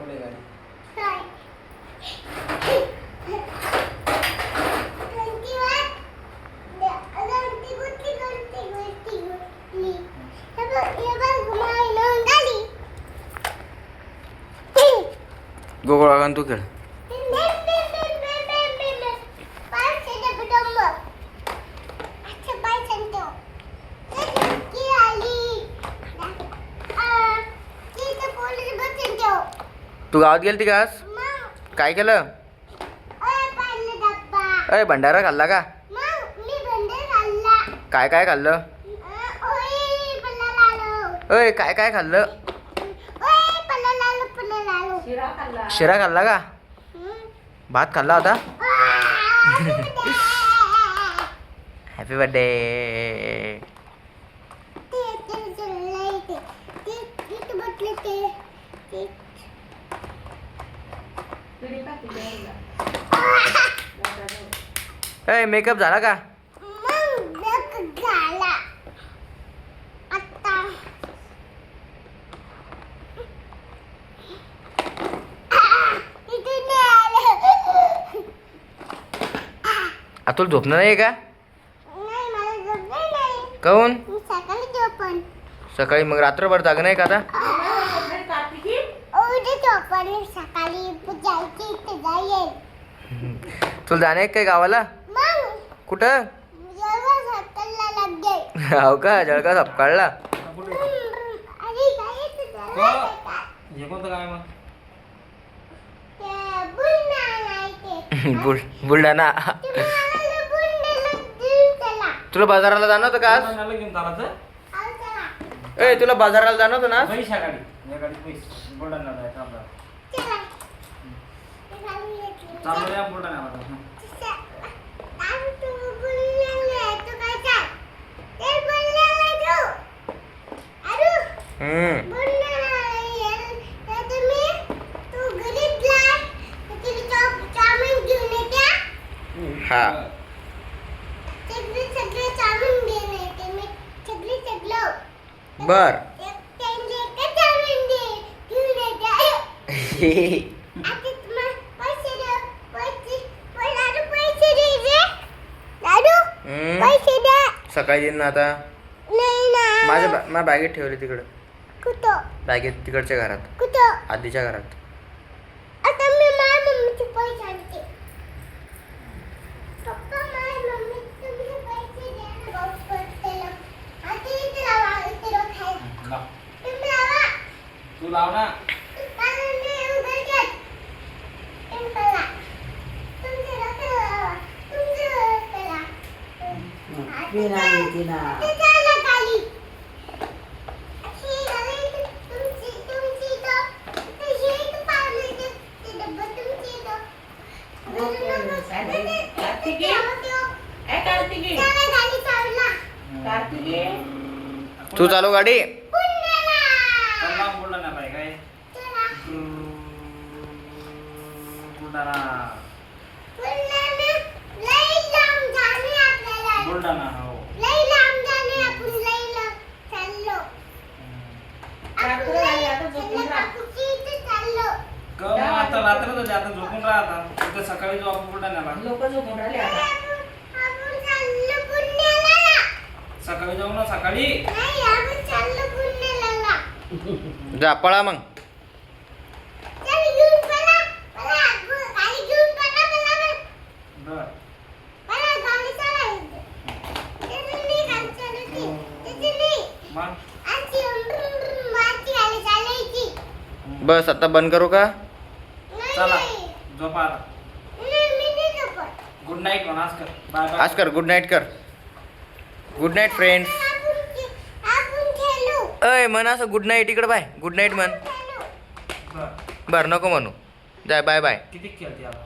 पुढे गाडी गोकुळागण तू खेळ तू गावात गेलती का आज काय केलं अय भंडारा खाल्ला का काय काय खाल्लं अय काय काय खाल्लं शिरा खाल्ला शिरा खाल्ला का भात खाल्ला होता हॅपी बर्थडे पिढी अय मेकअप झाला का? अतुल झोपणार नाही का काऊन? सकाळी मग रात्रभर जाग नाही का आता? कार्तिकी उद्या झोपण सकाळी जायची इथे जाईल. तुला जाणे काय गावाला? कुठं? हो का? जळका साप काढला अरे काय येतं. त्याला काय? कोणतं काय मग? ते बुलढाणा. तुला बाजाराला जाणं होतं का आज. ए तुला बाजाराला जाणं होतं ना चला. या हं. तू. अरू, हम्म हा? हा. बर सकाळी येईन ना आता ना. माझ्या बा- माझ्या बॅगेत ठेवली तिकडं? बॅगेत तिकडच्या घरात? आधीच्या घरात आता मी माझ्या मम्मीचे पैसे आणते. पप्पा, माझ्या मम्मी तुमचे पैसे द्या ना भाऊ पटेला. आता इथे लावा, इथे लावा खायला. लाव. तुम्ही लावा. तू लाव ना मला नाही उघडत. तुम्ही लावा. तुमच्या डोक्याला लावा. तुमच्या डोक्याला. आता ते झालं खाली. हे झालं इथे. तुमची तुमची इथं. इथं हे इथं पावलं इथं. ते डब्बा तुमची इथं. कार्तिकी ए कार्तिकी त्याला खाली चावला. कार्तिकी तू चालू गाडी पुण्याला. चल लाव बुलढाण्याला आहे काय चला. बुलढाणा पुण्याला लई लांब जाणे आपल्याला. बुलढाणा हो लई लांब जाणे आपण लई लांब चाललो. आपण रात्र झाली, आता झोपून राहा. मग रात्र झाली आता झोपून राहता उद्या सकाळी जाऊ आपण बुलढाण्याला लोक झोपून राहिले आता आपण आपण चाललो पुण्याला. सकाळी जाऊ ना सकाळी नाही, आपण चाललो पुण्याला. जा पळा मग. बर पळा, गाडी चालवायची. त्याचं नाही गाडी चालवायची. त्याचं नाही. मग अशी उंडरून मारती गाडी चालवायची. बस आता बंद करू का? नाही, चला नाही. झोपा. गुड नाईट म्हणा आज कर. बाय बाय आज कर गुड नाईट कर. Good night friends. अय म्हण असं गुड नाईट इकडं बाय. गुड नाईट म्हण. बर. बरं नको म्हणू. जाय बाय बाय किती खेळते आता?